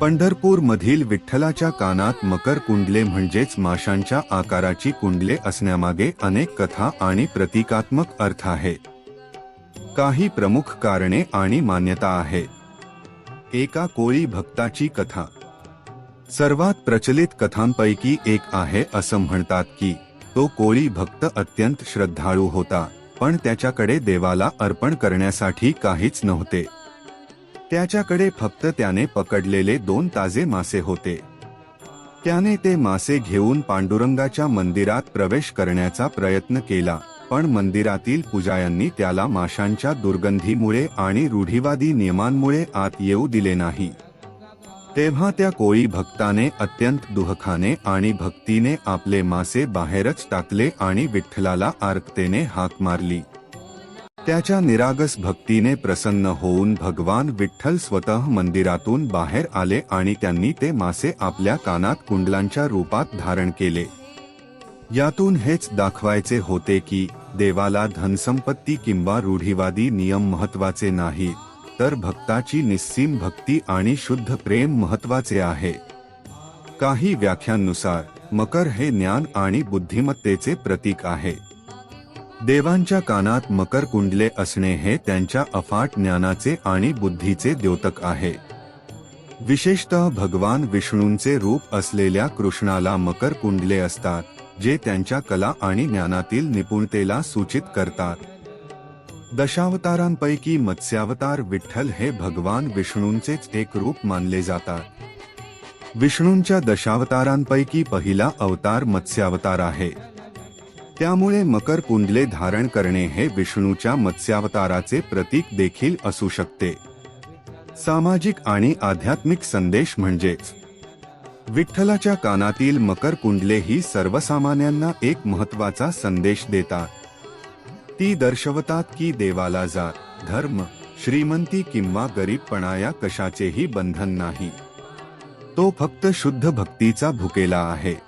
पंढरपूर मधील विठ्ठलाच्या कानात मकर कुंडले म्हणजेच माशांच्या आकाराची कुंडले असण्यामागे अनेक कथा आणि प्रतिकात्मक अर्थ आहे. काही प्रमुख कारणे आणि मान्यता आहे. एका कोळी भक्ताची कथा. सर्वात प्रचलित कथांपैकी एक आहे असं म्हणतात की तो कोळी भक्त अत्यंत श्रद्धाळू होता पण त्याच्याकडे देवाला अर्पण करण्यासाठी काहीच नव्हते. त्याच्याकडे फक्त त्याने पकडलेले दोन ताजे मासे होते. त्याने ते मासे घेऊन पांडुरंगाच्या मंदिरात प्रवेश करण्याचा प्रयत्न केला पण मंदिरातील पुजायांनी त्याला माशांच्या दुर्गंधीमुळे आणि रूढीवादी नियमांमुळे आत येऊ दिले नाही. तेव्हा त्या कोळी भक्ताने अत्यंत दुःखाने आणि भक्तीने आपले मासे बाहेरच टाकले आणि विठ्ठलाला आर्कतेने हाक मारली. त्याच्या निरागस भक्तीने प्रसन्न होऊन भगवान विठ्ठल स्वतः मंदिरातून बाहेर आले आणि त्यांनी ते मासे आपल्या कानात कुंडलांच्या रूपात धारण केले. यातून हेच दाखवायचे होते की देवाला धनसंपत्ती किंवा रूढीवादी नियम महत्त्वाचे नाही तर भक्ताची निस्सीम भक्ती आणि शुद्ध प्रेम महत्त्वाचे आहे. काही व्याख्यांनुसार मकर हे ज्ञान आणि बुद्धिमत्तेचे प्रतीक आहे. देवांच्या कानात मकर कुंडले असणे हे त्यांच्या अफाट ज्ञानाचे आणि बुद्धीचे द्योतक आहे. विशेषतः भगवान विष्णूंचे रूप असलेल्या कृष्णाला मकर कुंडले असतात जे त्यांच्या कला आणि ज्ञानातील निपुणतेला सूचित करतात. दशावतारांपैकी मत्स्यावतार विठ्ठल हे भगवान विष्णूंचेच एक रूप मानले जातात. विष्णूंच्या दशावतारांपैकी पहिला अवतार मत्स्यावतार आहे. त्यामुळे मकर कुंडले धारण करणे हे विष्णूच्या मत्स्यावताराचे प्रतीक देखील असू शकते. सामाजिक आणि आध्यात्मिक संदेश म्हणजेच विठ्ठलाच्या कानातील मकर कुंडले ही सर्वसामान्यांना एक महत्त्वाचा संदेश देतात. ती दर्शवतात की देवाला जात धर्म श्रीमंती किंवा गरीबपणा या कशाचेही बंधन नाही. तो फक्त शुद्ध भक्तीचा भुकेला आहे.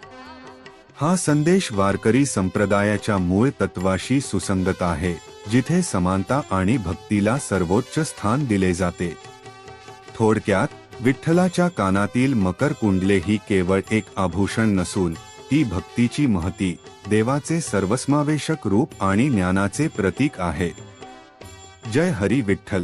हा संदेश वारकरी संप्रदायाच्या मूळ तत्वाशी सुसंगत आहे जिथे समानता आणि भक्तीला सर्वोच्च स्थान दिले जाते. थोडक्यात विठ्ठलाच्या कानातील मकर कुंडले ही केवळ एक आभूषण नसून ती भक्तीची महती देवाचे सर्वसमावेशक रूप आणि ज्ञानाचे प्रतीक आहे. जय हरी विठ्ठल!